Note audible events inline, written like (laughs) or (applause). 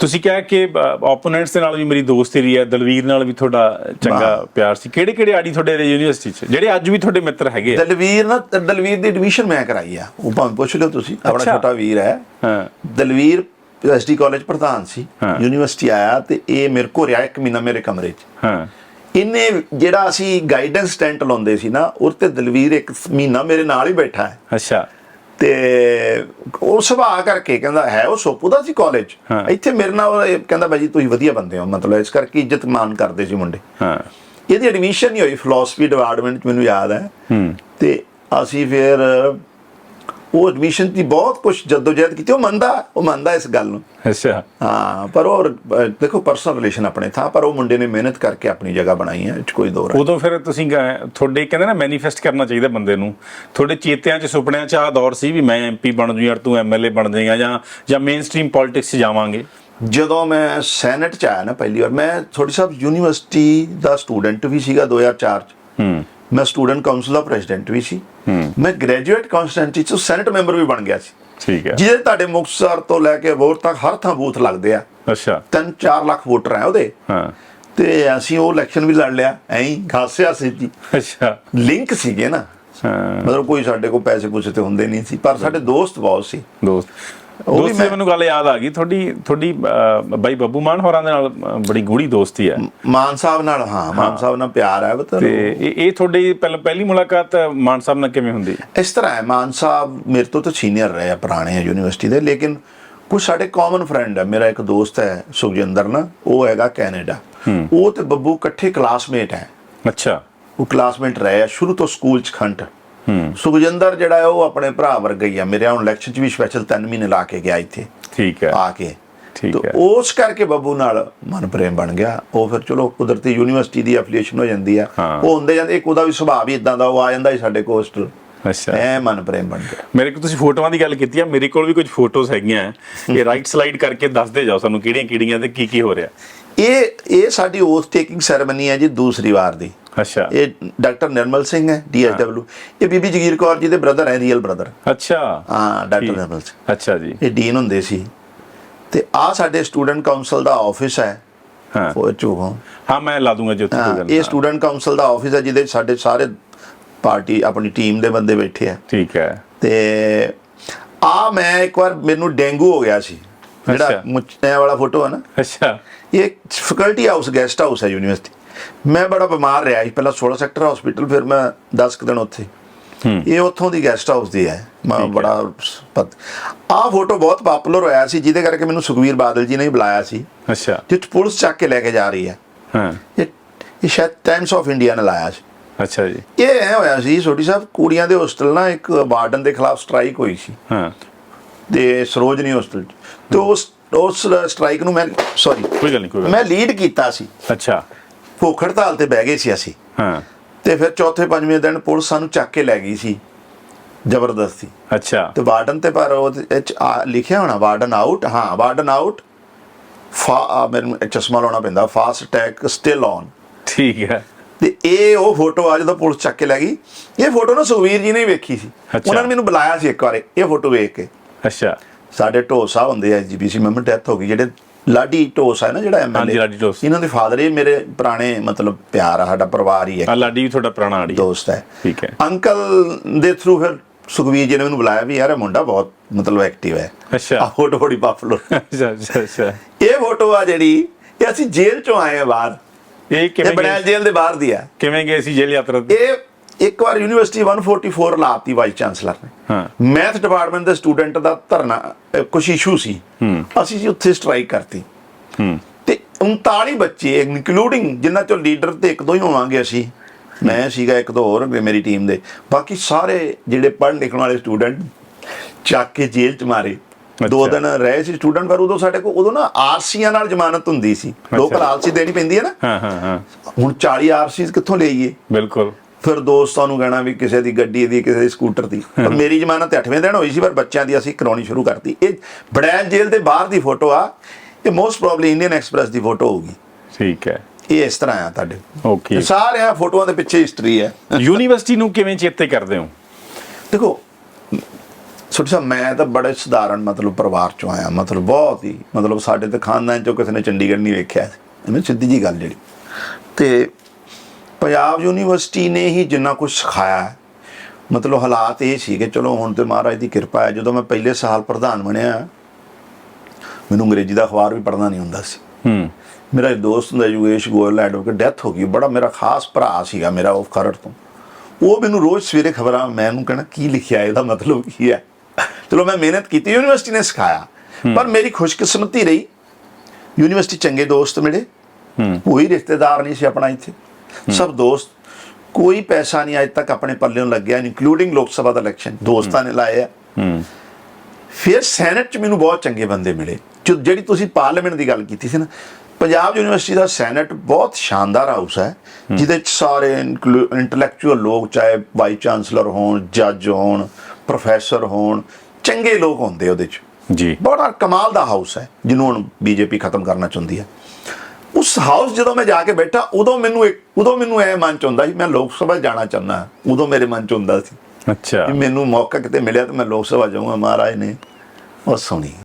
ਤੁਸੀਂ ਕਿਹਾ ਕਿ ਓਪੋਨੈਂਟਸ ਦੇ ਨਾਲ ਵੀ ਮੇਰੀ ਦੋਸਤੀ ਰਹੀ ਹੈ ਦਲਵੀਰ ਨਾਲ ਵੀ ਤੁਹਾਡਾ ਚੰਗਾ ਪਿਆਰ ਸੀ। ਕਿਹੜੇ ਕਿਹੜੇ ਆੜੀ ਤੁਹਾਡੇ ਯੂਨੀਵਰਸਿਟੀ 'ਚ? ਜਿਹੜੇ ਅੱਜ ਵੀ ਤੁਹਾਡੇ ਮਿੱਤਰ ਹੈਗੇ ਆ। ਦਲਵੀਰ ਨਾ ਦਲਵੀਰ ਦੀ ਐਡਮਿਸ਼ਨ ਮੈਂ ਕਰਾਈ ਆ। ਉਹ ਭਾਵੇਂ ਪੁੱਛ ਲਿਓ ਤੁਸੀਂ ਆਪਣਾ। ਛੋਟਾ ਵੀਰ ਹੈ। ਹਾਂ। ਦਲਵੀਰ ਐਸਟੀ ਕਾਲਜ ਪ੍ਰਧਾਨ ਸੀ। ਯੂਨੀਵਰਸਿਟੀ ਆਇਆ ਤੇ ਇਹ ਮੇਰੇ ਕੋਲ ਰਿਹਾ ਇੱਕ ਮਹੀਨਾ ਮੇਰੇ ਕਮਰੇ 'ਚ। ਹਾਂ। ਇਹਨੇ ਜਿਹੜਾ ਅਸੀਂ ਗਾਈਡੈਂਸ ਟੈਂਟ ਲਾਉਂਦੇ ਸੀ ਨਾ ਤੇ ਦਲਵੀਰ ਇੱਕ ਮਹੀਨਾ ਮੇਰੇ ਨਾਲ ਹੀ ਬੈਠਾ ਹੈ। ਅੱਛਾ। ਤੇ ਉਹ ਸੁਭਾਅ ਕਰਕੇ ਕਹਿੰਦਾ ਹੈ ਉਹ ਸੋਪੂ ਦਾ ਸੀ ਕਾਲਜ। ਇੱਥੇ ਮੇਰੇ ਨਾਲ ਉਹ ਕਹਿੰਦਾ ਬਾਈ ਜੀ ਤੁਸੀਂ ਵਧੀਆ ਬੰਦੇ ਹੋ ਮਤਲਬ ਇਸ ਕਰਕੇ ਇੱਜ਼ਤ ਮਾਨ ਕਰਦੇ ਸੀ ਮੁੰਡੇ। ਹਾਂ। ਇਹਦੀ ਐਡਮਿਸ਼ਨ ਨਹੀਂ ਹੋਈ ਫਿਲਾਸਫੀ ਡਿਪਾਰਟਮੈਂਟ ਚ ਮੈਨੂੰ ਯਾਦ ਹੈ। ਹੂੰ। ਤੇ ਅਸੀਂ ਫਿਰ ਉਹ ਐਡਮਿਸ਼ਨ ਦੀ ਬਹੁਤ ਕੁਝ ਜਦੋਜਹਿਦ ਕੀਤੀ ਉਹ ਮੰਨਦਾ ਉਹ ਮੰਨਦਾ ਇਸ ਗੱਲ ਨੂੰ। ਅੱਛਾ। ਹਾਂ ਪਰ ਉਹ ਦੇਖੋ ਪਰਸਨਲ ਰਿਲੇਸ਼ਨ ਆਪਣੇ ਥਾਂ ਪਰ ਉਹ ਮੁੰਡੇ ਨੇ ਮਿਹਨਤ ਕਰਕੇ ਆਪਣੀ ਜਗ੍ਹਾ ਬਣਾਈ ਹੈ ਕੋਈ ਦੋ ਰਾਏ। ਉਦੋਂ ਫਿਰ ਤੁਸੀਂ ਤੁਹਾਡੇ ਕਹਿੰਦੇ ਨਾ ਮੈਨੀਫੈਸਟ ਕਰਨਾ ਚਾਹੀਦਾ ਬੰਦੇ ਨੂੰ। ਤੁਹਾਡੇ ਚੇਤਿਆਂ 'ਚ ਸੁਪਨਿਆਂ 'ਚ ਆ ਦੌਰ ਸੀ ਵੀ ਮੈਂ ਐਮਪੀ ਬਣ ਜੂ ਯਾਰ ਤੂੰ ਐਮਐਲਏ ਬਣ ਜਾਏਗਾ ਜਾਂ ਜਾਂ ਮੇਨ ਸਟ੍ਰੀਮ ਪੋਲਿਟਿਕਸ 'ਚ ਜਾਵਾਂਗੇ? ਜਦੋਂ ਮੈਂ ਸੈਨੇਟ ਚ ਆਇਆ ਨਾ ਪਹਿਲੀ ਵਾਰ ਮੈਂ ਥੋੜੀ ਸਾਹਿਬ ਯੂਨੀਵਰਸਿਟੀ ਦਾ ਸਟੂਡੈਂਟ ਵੀ ਸੀਗਾ 2004 ਚ। ਹੂੰ। ਮੈਂ ਸਟੂਡੈਂਟ ਕਾਉਂਸਲ ਦਾ ਪ੍ਰੈਜ਼ੀਡੈਂਟ ਵੀ ਸੀ। ਮੈਂ ਗ੍ਰੈਜੂਏਟ ਕਨਸਟੀਟਿਊਂਸੀ ਚ ਸੈਨੇਟ ਮੈਂਬਰ ਵੀ ਬਣ ਗਿਆ ਸੀ। ਠੀਕ ਹੈ। ਜਿਹਦੇ ਤੁਹਾਡੇ ਮੁਕਤਸਰ ਤੋਂ ਲੈ ਕੇ ਅਬੋਹਰ ਤੱਕ ਹਰ ਥਾਂ ਬੂਥ ਲੱਗਦੇ ਆ। ਅੱਛਾ। 3-4 ਲੱਖ ਵੋਟਰ ਆ ਉਹਦੇ। ਹਾਂ। ਤੇ ਅਸੀਂ ਉਹ ਇਲੈਕਸ਼ਨ ਵੀ ਲੜ ਲਿਆ। ਐਂ ਖਾਸਿਆ ਸੀ ਜੀ। ਅੱਛਾ। ਲਿੰਕ ਸੀਗੇ ਨਾ। ਹਾਂ। ਮਤਲਬ ਕੋਈ ਸਾਡੇ ਕੋਲ ਪੈਸੇ ਪੂਸੇ ਤੇ ਹੁੰਦੇ ਨਹੀਂ ਸੀ ਪਰ ਸਾਡੇ ਦੋਸਤ ਬਹੁਤ ਸੀ। ਦੋਸਤ। ਉਹ ਵੀ ਮੈਨੂੰ ਗੱਲ ਯਾਦ ਆ ਗਈ। ਤੁਹਾਡੀ ਤੁਹਾਡੀ ਬਾਈ ਬੱਬੂ ਮਾਨ ਹੋਰਾਂ ਦੇ ਨਾਲ ਬੜੀ ਗੂੜੀ ਦੋਸਤੀ ਹੈ ਮਾਨ ਸਾਹਿਬ ਨਾਲ ਹਾਂ ਮਾਨ ਸਾਹਿਬ ਨਾਲ ਪਿਆਰ ਹੈ ਬਤ ਤੇ ਇਹ ਤੁਹਾਡੀ ਪਹਿਲ- ਮੁਲਾਕਾਤ ਮਾਨ ਸਾਹਿਬ ਨਾਲ ਕਿਵੇਂ ਹੁੰਦੀ? ਇਸ ਤਰ੍ਹਾਂ ਹੈ ਮਾਨ ਸਾਹਿਬ ਮੇਰੇ ਤੋਂ ਤਾਂ ਸੀਨੀਅਰ ਰਹੇ ਆ ਪੁਰਾਣੇ ਆ ਯੂਨੀਵਰਸਿਟੀ ਦੇ ਲੇਕਿਨ ਕੁਝ ਸਾਡੇ ਕਾਮਨ ਫਰੈਂਡ ਹੈ। ਮੇਰਾ ਇੱਕ ਦੋਸਤ ਹੈ ਸੁਖਜਿੰਦਰ ਨਾ ਉਹ ਹੈਗਾ ਕੈਨੇਡਾ। ਉਹ ਤੇ ਬੱਬੂ ਇਕੱਠੇ ਕਲਾਸਮੇਟ ਹੈ। ਅੱਛਾ। ਉਹ ਕਲਾਸਮੇਟ ਰਹੇ ਆ ਸ਼ੁਰੂ ਤੋਂ ਸਕੂਲ ਚ ਖੰਟ ਸੁਖਜਿੰਦਰ ਜਿਹੜਾ ਹੈ ਉਹ ਆਪਣੇ ਭਰਾ ਵਰਗਾ ਹੀ ਆ। ਮੇਰੇ ਹੁਣ ਇਲੈਕਸ਼ਨ ਚ ਵੀ ਸਪੈਸ਼ਲ 3 ਮਹੀਨੇ ਲਾ ਕੇ ਗਿਆ ਇੱਥੇ। ਠੀਕ ਹੈ। ਆ ਕੇ। ਠੀਕ ਹੈ। ਉਸ ਕਰਕੇ ਬੱਬੂ ਨਾਲ ਮਨ ਪ੍ਰੇਮ ਬਣ ਗਿਆ। ਉਹ ਫਿਰ ਚਲੋ ਕੁਦਰਤੀ ਯੂਨੀਵਰਸਿਟੀ ਦੀ ਐਫੀਲੀਏਸ਼ਨ ਹੋ ਜਾਂਦੀ ਆ। ਹਾਂ। ਉਹ ਹੁੰਦੇ ਜਾਂਦੇ ਇੱਕ ਉਹਦਾ ਵੀ ਸੁਭਾਅ ਵੀ ਇਦਾਂ ਦਾ ਉਹ ਆ ਜਾਂਦਾ ਸੀ ਸਾਡੇ ਕੋਸਟਲ ਅੱਛਾ। ਐ ਮਨ ਪ੍ਰੇਮ ਬਣ ਗਿਆ। ਮੇਰੇ ਕੋਲ ਤੁਸੀਂ ਫੋਟੋਆਂ ਦੀ ਗੱਲ ਕੀਤੀ ਆ। ਮੇਰੇ ਕੋਲ ਵੀ ਕੁਝ ਫੋਟੋਜ਼ ਹੈਗੀਆਂ। ਹੈ। ਇਹ ਰਾਈਟ ਸਲਾਈਡ ਕਰਕੇ ਦੱਸਦੇ ਜਾਓ ਸਾਨੂੰ ਕਿਹੜੀਆਂ ਕਿਹੜੀਆਂ ਤੇ ਕੀ ਕੀ ਹੋ ਰਿਹਾ। ਇਹ ਇਹ ਸਾਡੀ ਓਥ ਟੇਕਿੰਗ ਸੈਰੇਮਨੀ ਹੈ ਜੀ ਦੂਸਰੀ ਵਾਰ ਦੀ। ਅੱਛਾ। ਇਹ ਡਾਕਟਰ ਨਿਰਮਲ ਸਿੰਘ ਹੈ ਡੀਐਸਡਬਲਯੂ ਇਹ ਬੀਬੀ ਜਗੀਰ ਕੌਰ ਜੀ ਦੇ ਬ੍ਰਦਰ ਹੈ ਰੀਅਲ ਬ੍ਰਦਰ ਅੱਛਾ। ਹਾਂ ਡਾਕਟਰ। ਨਿਰਮਲ ਸਿੰਘ। ਅੱਛਾ ਜੀ। ਇਹ ਡੀਨ ਹੁੰਦੇ ਸੀ। ਤੇ ਆ ਸਾਡੇ ਸਟੂਡੈਂਟ ਕਾਉਂਸਲ ਦਾ ਆਫਿਸ ਹੈ। ਹਾਂ। ਉਹ ਚੋਂ ਹਾਂ। ਮੈਂ ਲਾ ਦੂੰਗਾ ਜੇ ਉੱਥੇ ਕੋਈ ਹਾਂ ਗੱਲ ਇਹ ਸਟੂਡੈਂਟ ਕਾਉਂਸਲ ਦਾ ਆਫਿਸ ਹੈ ਜਿਹਦੇ ਸਾਡੇ ਸਾਰੇ ਪਾਰਟੀ ਆਪਣੀ ਟੀਮ ਦੇ ਬੰਦੇ ਬੈਠੇ ਆ। ਠੀਕ ਹੈ। ਤੇ ਆ ਮੈਂ ਇੱਕ ਵਾਰ ਮੈਨੂੰ ਡੇਂਗੂ ਹੋ ਗਿਆ ਸੀ। ਜਿਹੜਾ ਅੱਛਾ। ਮੁੱਛਾਂ ਵਾਲਾ ਫੋਟੋ ਹੈ ਨਾ। ਅੱਛਾ। ਇਹ ਫੈਕਲਟੀ ਹਾਊਸ ਗੈਸਟ ਹਾਊਸ ਹੈ ਯੂਨੀਵਰਸਿਟੀ ਮੈਂ ਬੜਾ ਬਿਮਾਰ ਰਿਹਾ ਸੀ। ਪਹਿਲਾਂ 16 ਸੈਕਟਰ ਹਸਪੀਟਲ ਫਿਰ ਮੈਂ 10 ਕੁ ਦਿਨ ਉੱਥੇ। ਇਹ ਉੱਥੋਂ ਦੀ ਗੈਸਟ ਹਾਊਸ ਦੀ ਹੈ। ਮੈਂ। ਬੜਾ ਪਤ ਆ ਫੋਟੋ ਬਹੁਤ ਪਪੂਲਰ ਹੋਇਆ ਸੀ ਜਿਹਦੇ ਕਰਕੇ ਮੈਨੂੰ ਸੁਖਵੀਰ ਬਾਦਲ ਜੀ ਨੇ ਬੁਲਾਇਆ ਸੀ। ਅੱਛਾ। ਜਿੱਥੇ ਪੁਲਿਸ ਚੱਕ ਕੇ ਲੈ ਕੇ ਜਾ ਰਹੀ ਹੈ। ਹਾਂ। ਇਹ ਸ਼ਾਇਦ ਟਾਈਮਸ ਆਫ ਇੰਡੀਆ ਨੇ ਲਾਇਆ ਸੀ। ਅੱਛਾ ਜੀ। ਇਹ ਐ ਹੋਇਆ ਸੀ ਛੋਟੀ ਸਾਹਿਬ ਕੁੜੀਆਂ ਦੇ ਹੋਸਟਲ ਨਾ ਇੱਕ ਵਾਰਡਨ ਦੇ ਖਿਲਾਫ ਸਟ੍ਰਾਈਕ ਹੋਈ ਸੀ। ਹਾਂ। ਤੇ ਸਰੋਜਨੀ ਹੋਸਟਲ। ਤੇ ਉਸ ਉਸ ਸਟ੍ਰਾਈਕ ਨੂੰ ਮੈਂ ਸੌਰੀ ਕੋਈ ਗੱਲ ਨਹੀਂ ਕੋਈ ਮੈਂ ਲੀਡ ਕੀਤਾ ਸੀ। ਅੱਛਾ। ਭੁੱਖ ਹੜਤਾਲ ਤੇ ਬਹਿ ਗਏ ਸੀ ਅਸੀਂ। ਹਾਂ। ਤੇ ਫਿਰ ਚੌਥੇ ਪੰਜਵੇਂ ਦਿਨ ਪੁਲਿਸ ਸਾਨੂੰ ਚੱਕ ਕੇ ਲੈ ਗਈ ਸੀ ਜ਼ਬਰਦਸਤੀ। ਅੱਛਾ। ਤੇ ਵਾਰਡਨ ਤੇ ਪਰ ਉਹ ਲਿਖਿਆ ਹੋਣਾ ਵਾਰਡਨ ਆਊਟ ਹਾਂ ਵਾਰਡਨ ਆਊਟ। ਫਾ ਮੈਨੂੰ ਚਸ਼ਮਾ ਲਾਉਣਾ ਪੈਂਦਾ ਫਾਸਟ ਅਟੈਕ ਸਟਿਲ ਔਨ ਠੀਕ ਹੈ। ਤੇ ਇਹ ਉਹ ਫੋਟੋ ਆ ਜਦੋਂ ਪੁਲਿਸ ਚੱਕ ਕੇ ਲੈ ਗਈ ਇਹ ਫੋਟੋ ਨਾ ਸੁਖਵੀਰ ਜੀ ਨੇ ਵੇਖੀ ਸੀ। ਉਹਨਾਂ ਨੇ ਮੈਨੂੰ ਬੁਲਾਇਆ ਸੀ ਇੱਕ ਵਾਰ ਇਹ ਫੋਟੋ ਵੇਖ ਕੇ। ਅੱਛਾ। ਸਾਡੇ ਢੋਸ ਹੁੰਦੇ ਆ ਜੀਬੀਸੀ ਮੈਂਬਰ ਡੈਥ ਹੋ ਗਈ ਜਿਹੜੇ ਲਾਡੀ ਢੋਸ ਹੈ ਨਾ ਜਿਹੜਾ ਹਾਂਜੀ, ਐਮਐਲਏ ਲਾਡੀ ਢੋਸ। ਇਹਨਾਂ ਦੇ ਫਾਦਰ ਇਹ ਮੇਰੇ ਪੁਰਾਣੇ ਮਤਲਬ ਪਿਆਰ ਆ ਸਾਡਾ ਪਰਿਵਾਰ ਹੀ ਹੈ। ਆ ਲਾਡੀ ਵੀ ਤੁਹਾਡਾ ਪੁਰਾਣਾ ਆੜੀ ਦੋਸਤ ਹੈ। ਠੀਕ ਹੈ। ਅੰਕਲ ਦੇ ਥਰੂ ਫਿਰ ਸੁਖਵੀਰ ਜੀ ਨੇ ਮੈਨੂੰ ਬੁਲਾਇਆ ਵੀ ਯਾਰ ਇਹ ਮੁੰਡਾ ਬਹੁਤ ਮਤਲਬ ਐਕਟਿਵ ਹੈ। ਆ ਅੱਛਾ ਫੋਟੋ ਬੜੀ ਪਾਪੂਲਰ ਅੱਛਾ ਅੱਛਾ ਅੱਛਾ। ਇਹ ਫੋਟੋ ਆ ਜਿਹੜੀ ਇਹ ਅਸੀਂ ਜੇਲ੍ਹ ਚੋਂ ਆਏ ਆ ਬਾਹਰ। ਇਹ ਕਿਵੇਂ ਗਏ? ਜੇਲ੍ਹ ਦੇ ਬਾਹਰ ਦੀ ਆ। ਕਿਵੇਂ ਗਏ ਸੀ ਜੇਲ੍ਹ ਯਾਤਰਾ ਤੇ? ਇਹ ਇੱਕ ਵਾਰ ਯੂਨੀਵਰਸਿਟੀ 144 ਲਾਤੀ ਵਾਈਸ ਚਾਂਸਲਰ ਨੇ। ਹਾਂ। ਮੈਥ ਡਿਪਾਰਟਮੈਂਟ ਦੇ ਸਟੂਡੈਂਟ ਦਾ ਧਰਨਾ ਕੁਛ ਇਸ਼ੂ ਸੀ। ਅਸੀਂ ਜੀ ਉੱਥੇ ਸਟ੍ਰਾਈਕ ਕਰਤੀ। ਹੂੰ। ਤੇ 39 ਬੱਚੇ ਇਨਕਲੂਡਿੰਗ ਜਿਨ੍ਹਾਂ ਚੋਂ ਲੀਡਰ ਤੇ ਇੱਕ ਦੋ ਹੀ ਹੋਵਾਂਗੇ ਅਸੀਂ ਮੈਂ ਸੀਗਾ ਇੱਕ ਦੋ ਹੋਰ ਮੇਰੀ ਟੀਮ ਦੇ। ਬਾਕੀ ਸਾਰੇ ਜਿਹੜੇ ਪੜ੍ਹਨ ਲਿਖਣ ਵਾਲੇ ਸਟੂਡੈਂਟ ਚੱਕ ਕੇ ਜੇਲ੍ਹ ਚ ਮਾਰੇ। ਦੋ। ਦਿਨ ਰਹੇ ਸੀ ਸਟੂਡੈਂਟ ਪਰ ਉਦੋਂ ਸਾਡੇ ਕੋਲ ਉਦੋਂ ਨਾ ਆਰਸੀਆਂ ਨਾਲ ਜ਼ਮਾਨਤ ਹੁੰਦੀ ਸੀ। ਲੋਕਲ ਆਰਸੀ ਦੇਣੀ ਪੈਂਦੀ ਹੈ ਨਾ। ਹਾਂ ਹਾਂ ਹਾਂ। ਹੁਣ 40 ਆਰਸੀਜ਼ ਕਿੱਥੋਂ ਲਈਏ? ਬਿਲਕੁਲ। ਫਿਰ ਦੋਸਤਾਂ ਨੂੰ ਕਹਿਣਾ ਵੀ ਕਿਸੇ ਦੀ ਗੱਡੀ ਦੀ ਕਿਸੇ ਦੀ ਸਕੂਟਰ ਦੀ। (laughs) ਪਰ ਮੇਰੀ ਜ਼ਮਾਨਤ 8ਵੇਂ ਦਿਨ ਹੋਈ ਸੀ ਪਰ ਬੱਚਿਆਂ ਦੀ ਅਸੀਂ ਕਰਾਉਣੀ ਸ਼ੁਰੂ ਕਰਤੀ। ਇਹ ਬੜੈਲ ਜੇਲ੍ਹ ਦੇ ਬਾਹਰ ਦੀ ਫੋਟੋ ਆ। ਇਹ ਮੋਸਟ ਪ੍ਰੋਬਬਲੀ ਇੰਡੀਅਨ ਐਕਸਪ੍ਰੈਸ ਦੀ ਫੋਟੋ ਹੋਊਗੀ। ਠੀਕ ਹੈ। ਇਹ ਇਸ ਤਰ੍ਹਾਂ ਆ ਤੁਹਾਡੇ। ਓਕੇ ਸਾਰਿਆਂ ਫੋਟੋਆਂ ਦੇ ਪਿੱਛੇ ਹਿਸਟਰੀ ਹੈ। (laughs) ਯੂਨੀਵਰਸਿਟੀ ਨੂੰ ਕਿਵੇਂ ਚੇਤੇ ਕਰਦੇ ਹੋ? ਦੇਖੋ ਛੋਟਾ ਸਾਹਿਬ ਮੈਂ ਤਾਂ ਬੜੇ ਸਧਾਰਨ ਮਤਲਬ ਪਰਿਵਾਰ ਚੋਂ ਆਇਆ। ਮਤਲਬ ਬਹੁਤ ਹੀ ਮਤਲਬ ਸਾਡੇ ਤੇ ਖਾਨਦਾਨ ਚੋਂ ਕਿਸੇ ਨੇ ਚੰਡੀਗੜ੍ਹ ਨਹੀਂ ਵੇਖਿਆ। ਇਹਨੂੰ ਸਿੱਧੀ ਜੀ ਗੱਲ ਜਿਹੜੀ। ਤੇ ਪੰਜਾਬ ਯੂਨੀਵਰਸਿਟੀ ਨੇ ਹੀ ਜਿੰਨਾ ਕੁਝ ਸਿਖਾਇਆ ਹੈ, ਮਤਲਬ ਹਾਲਾਤ ਇਹ ਸੀ ਕਿ ਚਲੋ ਹੁਣ ਤੇ ਮਹਾਰਾਜ ਦੀ ਕਿਰਪਾ ਹੈ ਜਦੋਂ ਮੈਂ ਪਹਿਲੇ ਸਾਲ ਪ੍ਰਧਾਨ ਬਣਿਆ ਮੈਨੂੰ ਅੰਗਰੇਜ਼ੀ ਦਾ ਅਖਬਾਰ ਵੀ ਪੜ੍ਹਨਾ ਨਹੀਂ ਹੁੰਦਾ ਸੀ। ਹੂੰ। ਮੇਰਾ ਇੱਕ ਦੋਸਤ ਹੁੰਦਾ ਯੂਏਸ਼ ਗੋਇਲ ਐਡਵੋਕੇਟ ਡੈਥ ਹੋ ਗਈ ਬੜਾ ਮੇਰਾ ਖਾਸ ਭਰਾ ਸੀਗਾ ਮੇਰਾ ਉਹ ਖਰੜ ਤੋਂ। ਉਹ ਮੈਨੂੰ ਰੋਜ਼ ਸਵੇਰੇ ਖਬਰਾਂ ਮੈਂ ਉਹਨੂੰ ਕਹਿਣਾ ਕੀ ਲਿਖਿਆ ਇਹਦਾ ਮਤਲਬ ਕੀ ਹੈ? ਚਲੋ ਮੈਂ ਮਿਹਨਤ ਕੀਤੀ ਯੂਨੀਵਰਸਿਟੀ ਨੇ ਸਿਖਾਇਆ। ਪਰ ਮੇਰੀ ਖੁਸ਼ਕਿਸਮਤੀ ਰਹੀ। ਯੂਨੀਵਰਸਿਟੀ ਚੰਗੇ ਦੋਸਤ ਮਿਲੇ। ਹੂੰ। ਕੋਈ ਰਿਸ਼ਤੇਦਾਰ ਨਹੀਂ ਸੀ ਆਪਣਾ ਇੱਥੇ। ਸਭ ਦੋਸਤ ਕੋਈ ਪੈਸਾ ਨਹੀਂ ਅੱਜ ਤੱਕ ਆਪਣੇ ਪੱਲਿਓਂ ਲੱਗਿਆ ਇਨਕਲੂਡਿੰਗ ਲੋਕ ਸਭਾ ਦਾ ਇਲੈਕਸ਼ਨ ਦੋਸਤਾਂ ਨੇ ਲਾਏ ਆ। ਹੂੰ। ਫਿਰ ਸੈਨੇਟ ਚ ਮੈਨੂੰ ਬਹੁਤ ਚੰਗੇ ਬੰਦੇ ਮਿਲੇ ਜਿਹੜੀ ਤੁਸੀਂ ਪਾਰਲੀਮੈਂਟ ਦੀ ਗੱਲ ਕੀਤੀ ਸੀ ਨਾ ਪੰਜਾਬ ਯੂਨੀਵਰਸਿਟੀ ਦਾ ਸੈਨੇਟ ਬਹੁਤ ਸ਼ਾਨਦਾਰ ਹਾਊਸ ਹੈ ਜਿਹਦੇ ਚ ਸਾਰੇ ਇੰਟੈਲੈਕਚੁਅਲ ਲੋਕ ਚਾਹੇ ਵਾਈਸ ਚਾਂਸਲਰ ਹੋਣ ਜੱਜ ਹੋਣ ਪ੍ਰੋਫੈਸਰ ਹੋਣ ਚੰਗੇ ਲੋਕ ਹੁੰਦੇ ਉਹਦੇ ਚ। ਜੀ। ਬੜਾ ਕਮਾਲ ਦਾ ਹਾਊਸ ਹੈ ਜਿਹਨੂੰ ਹੁਣ ਬੀਜੇਪੀ ਖਤਮ ਕਰਨਾ ਚਾਹੁੰਦੀ ਹੈ। ਉਸ ਹਾਊਸ ਜਦੋਂ ਮੈਂ ਜਾ ਕੇ ਬੈਠਾ ਉਦੋਂ ਮੈਨੂੰ ਇੱਕ ਉਦੋਂ ਮੈਨੂੰ ਇਹ ਮਨ ਚ ਹੁੰਦਾ ਸੀ ਮੈਂ ਲੋਕ ਸਭਾ ਜਾਣਾ ਚਾਹੁੰਦਾ ਉਦੋਂ ਮੇਰੇ ਮਨ ਚ ਹੁੰਦਾ ਸੀ ਅੱਛਾ। ਮੈਨੂੰ ਮੌਕਾ ਕਿਤੇ ਮਿਲਿਆ ਤਾਂ ਮੈਂ ਲੋਕ ਸਭਾ ਜਾਊਂਗਾ ਮਹਾਰਾਜ ਨੇ। ਉਹ ਸੁਣੀ।